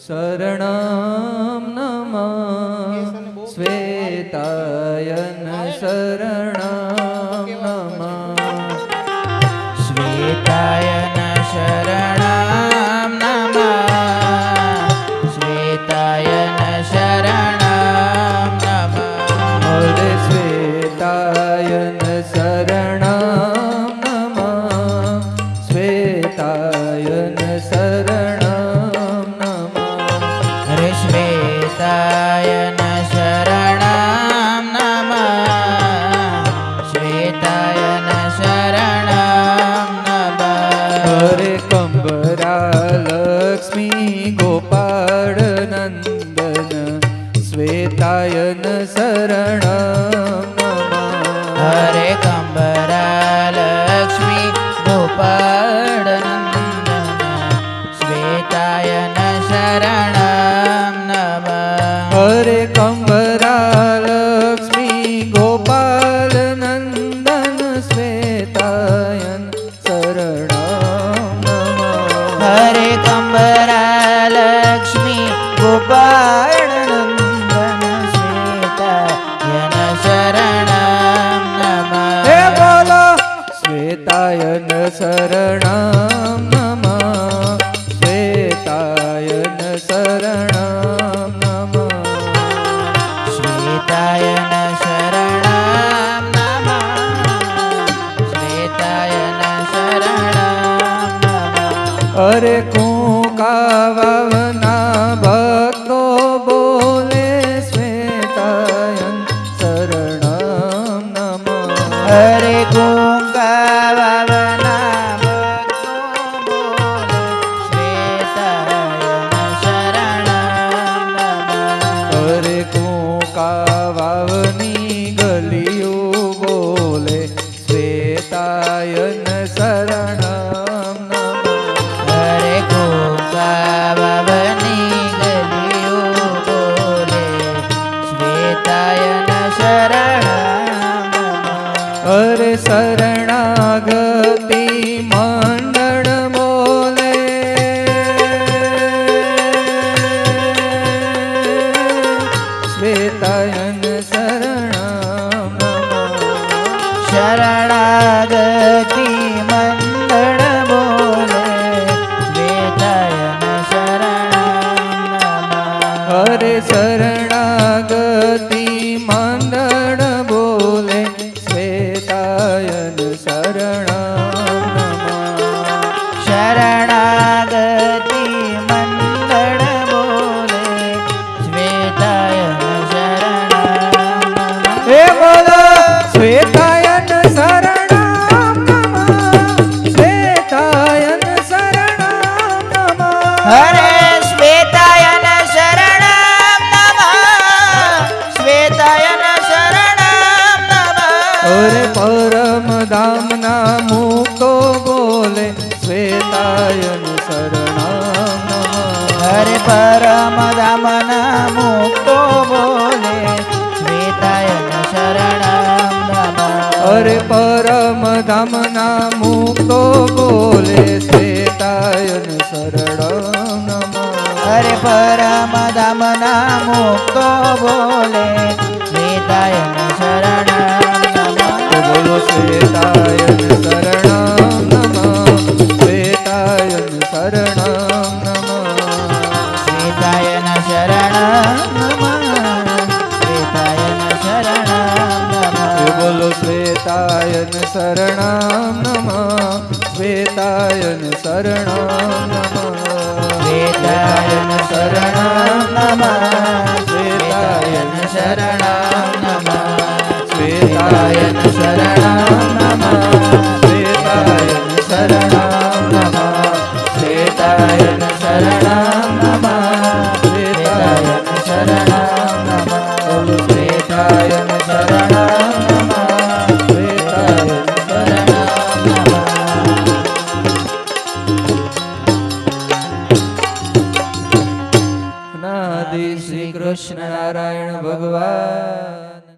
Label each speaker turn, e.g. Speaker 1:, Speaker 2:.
Speaker 1: શરણમ નમઃ શ્વેતાયન શરણમ નમઃ
Speaker 2: શ્વેતાયન શરણમ
Speaker 1: ગોપાળ નંદન શ્વેતાયન શરણમ નમઃ
Speaker 2: હરે કંબરા લક્ષ્મી ગોપાળ નંદન हरे શરણમ
Speaker 1: શ્વેતાયન શરણમ નમઃ
Speaker 2: શ્વેતાયન શરણમ નમઃ
Speaker 1: શ્વેતાયન શરણમ નમઃ શ્વેતાયન શરણમ નમઃ
Speaker 2: શ્વેતાયન શરણમ નમઃ હરે
Speaker 1: શરણાગતિ મંડળ બોલે શ્વેતાયન શરણમ નમઃ
Speaker 2: શરણાગતિ મંડળ બોલે શ્વેતાયન શરણમ નમઃ
Speaker 1: હરે શરણાગતિ
Speaker 2: હરે શ્વેતાયન શરણમ નમઃ શ્વેતાયન શરણમ નમઃ.
Speaker 1: અરે પરમ ધામના મુક્તો બોલે શ્વેતાયન શરણમ નમઃ.
Speaker 2: હરે પરમ ધામના મુક્તો બોલે શ્વેતાયન શરણમ નમઃ.
Speaker 1: અરે પરમ ધામના મુક્તો બોલે શ્વેતાયન શરણમ
Speaker 2: હરે પરમ ધામના મુક્તો બોલે. શ્વેતાયન શરણ નમઃ
Speaker 1: બોલો શ્વેતાયન શરણ નમઃ શ્વેતાયન શરણમ નમ
Speaker 2: શ્વેતાયન શરણમ નમ શ્વેતાયન શરણમ
Speaker 1: હે બોલો શ્વેતાયન શરણમ નમઃ શ્વેતાયન શરણમ નમઃ
Speaker 2: શ્વેતાયન શરણમ
Speaker 1: કૃષ્ણ
Speaker 2: નારાયણ ભગવાન.